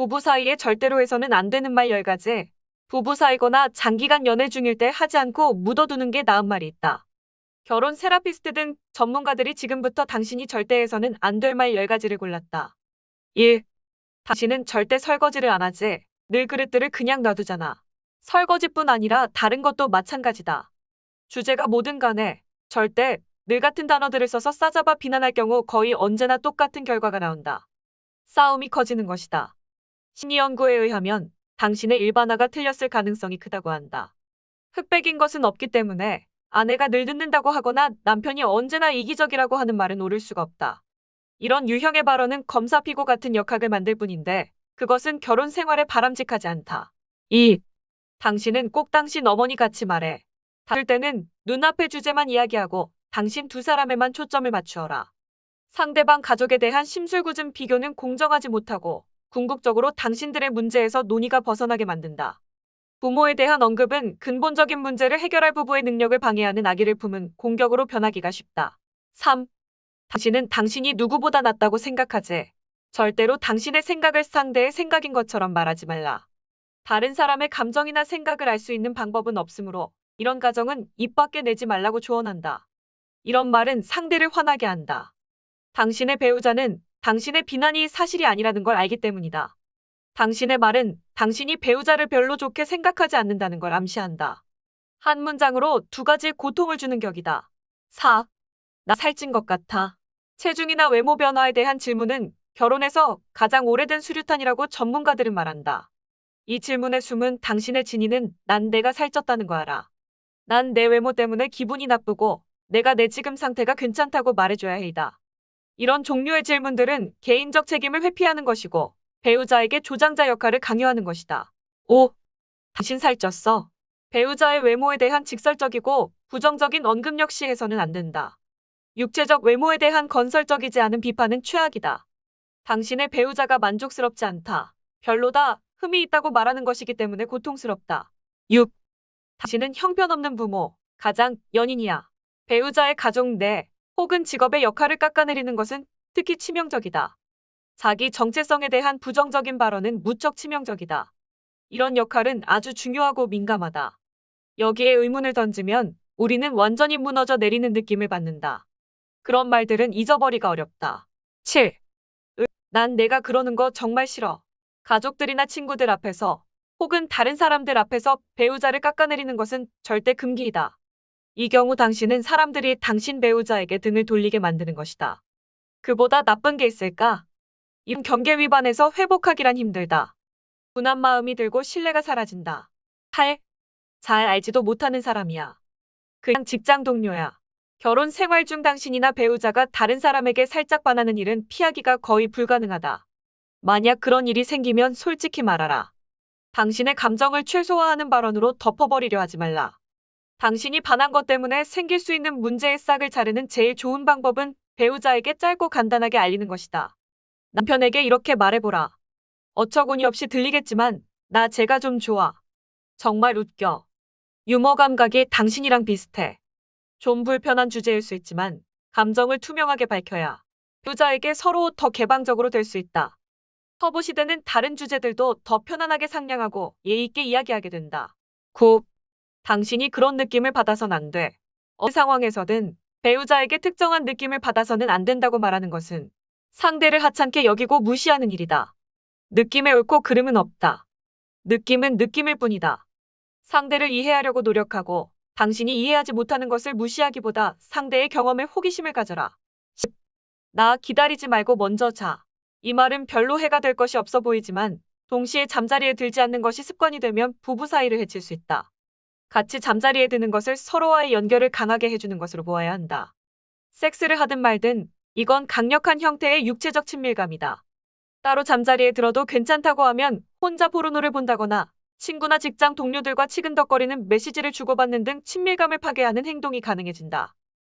부부 사이에 절대로 해서는 안 되는 말 10가지. 부부 사이거나 장기간 연애 중일 때 하지 않고 묻어두는 게 나은 말이 있다. 결혼 세라피스트 등 전문가들이 지금부터 당신이 절대 해서는 안 될 말 10가지를 골랐다. 1. 당신은 절대 설거지를 안 하지. 늘 그릇들을 그냥 놔두잖아. 설거지뿐 아니라 다른 것도 마찬가지다. 주제가 뭐든 간에 절대 늘 같은 단어들을 써서 싸잡아 비난할 경우 거의 언제나 똑같은 결과가 나온다. 싸움이 커지는 것이다. 심리 연구에 의하면 당신의 일반화가 틀렸을 가능성이 크다고 한다. 흑백인 것은 없기 때문에 아내가 늘 듣는다고 하거나 남편이 언제나 이기적이라고 하는 말은 옳을 수가 없다. 이런 유형의 발언은 검사 피고 같은 역학을 만들 뿐인데 그것은 결혼 생활에 바람직하지 않다. 2. 당신은 꼭 당신 어머니 같이 말해. 다를 때는 눈앞의 주제만 이야기하고 당신 두 사람에만 초점을 맞추어라. 상대방 가족에 대한 심술궂은 비교는 공정하지 못하고 궁극적으로 당신들의 문제에서 논의가 벗어나게 만든다. 부모에 대한 언급은 근본적인 문제를 해결할 부부의 능력을 방해하는 아기를 품은 공격으로 변하기가 쉽다. 3. 당신은 당신이 누구보다 낫다고 생각하지. 절대로 당신의 생각을 상대의 생각인 것처럼 말하지 말라. 다른 사람의 감정이나 생각을 알 수 있는 방법은 없으므로 이런 가정은 입 밖에 내지 말라고 조언한다. 이런 말은 상대를 화나게 한다. 당신의 배우자는 당신의 비난이 사실이 아니라는 걸 알기 때문이다. 당신의 말은 당신이 배우자를 별로 좋게 생각하지 않는다는 걸 암시한다. 한 문장으로 두 가지 고통을 주는 격이다. 4. 나 살찐 것 같아. 체중이나 외모 변화에 대한 질문은 결혼에서 가장 오래된 수류탄이라고 전문가들은 말한다. 이 질문의 숨은 당신의 진위는 난 내가 살쪘다는 거 알아. 난 내 외모 때문에 기분이 나쁘고 내가 내 지금 상태가 괜찮다고 말해줘야 해이다. 이런 종류의 질문들은 개인적 책임을 회피하는 것이고 배우자에게 조장자 역할을 강요하는 것이다. 5. 당신 살쪘어. 배우자의 외모에 대한 직설적이고 부정적인 언급 역시 해서는 안 된다. 육체적 외모에 대한 건설적이지 않은 비판은 최악이다. 당신의 배우자가 만족스럽지 않다. 별로다. 흠이 있다고 말하는 것이기 때문에 고통스럽다. 6. 당신은 형편없는 부모, 가장, 연인이야. 배우자의 가족 내 혹은 직업의 역할을 깎아내리는 것은 특히 치명적이다. 자기 정체성에 대한 부정적인 발언은 무척 치명적이다. 이런 역할은 아주 중요하고 민감하다. 여기에 의문을 던지면 우리는 완전히 무너져 내리는 느낌을 받는다. 그런 말들은 잊어버리가 어렵다. 7. 으, 난 내가 그러는 거 정말 싫어. 가족들이나 친구들 앞에서 혹은 다른 사람들 앞에서 배우자를 깎아내리는 것은 절대 금기이다. 이 경우 당신은 사람들이 당신 배우자에게 등을 돌리게 만드는 것이다. 그보다 나쁜 게 있을까? 이런 경계 위반에서 회복하기란 힘들다. 분한 마음이 들고 신뢰가 사라진다. 8. 잘 알지도 못하는 사람이야. 그냥 직장 동료야. 결혼 생활 중 당신이나 배우자가 다른 사람에게 살짝 반하는 일은 피하기가 거의 불가능하다. 만약 그런 일이 생기면 솔직히 말하라. 당신의 감정을 최소화하는 발언으로 덮어버리려 하지 말라. 당신이 반한 것 때문에 생길 수 있는 문제의 싹을 자르는 제일 좋은 방법은 배우자에게 짧고 간단하게 알리는 것이다. 남편에게 이렇게 말해보라. 어처구니 없이 들리겠지만 나 제가 좀 좋아. 정말 웃겨. 유머 감각이 당신이랑 비슷해. 좀 불편한 주제일 수 있지만 감정을 투명하게 밝혀야 배우자에게 서로 더 개방적으로 될 수 있다. 터보 시대는 다른 주제들도 더 편안하게 상냥하고 예의 있게 이야기하게 된다. 9. 당신이 그런 느낌을 받아선 안 돼. 어느 상황에서든 배우자에게 특정한 느낌을 받아서는 안 된다고 말하는 것은 상대를 하찮게 여기고 무시하는 일이다. 느낌에 옳고 그름은 없다. 느낌은 느낌일 뿐이다. 상대를 이해하려고 노력하고 당신이 이해하지 못하는 것을 무시하기보다 상대의 경험에 호기심을 가져라. 10. 나 기다리지 말고 먼저 자. 이 말은 별로 해가 될 것이 없어 보이지만 동시에 잠자리에 들지 않는 것이 습관이 되면 부부 사이를 해칠 수 있다. 같이 잠자리에 드는 것을 서로와의 연결을 강하게 해주는 것으로 보아야 한다. 섹스를 하든 말든 이건 강력한 형태의 육체적 친밀감이다. 따로 잠자리에 들어도 괜찮다고 하면 혼자 포르노를 본다거나 친구나 직장 동료들과 치근덕거리는 메시지를 주고받는 등 친밀감을 파괴하는 행동이 가능해진다.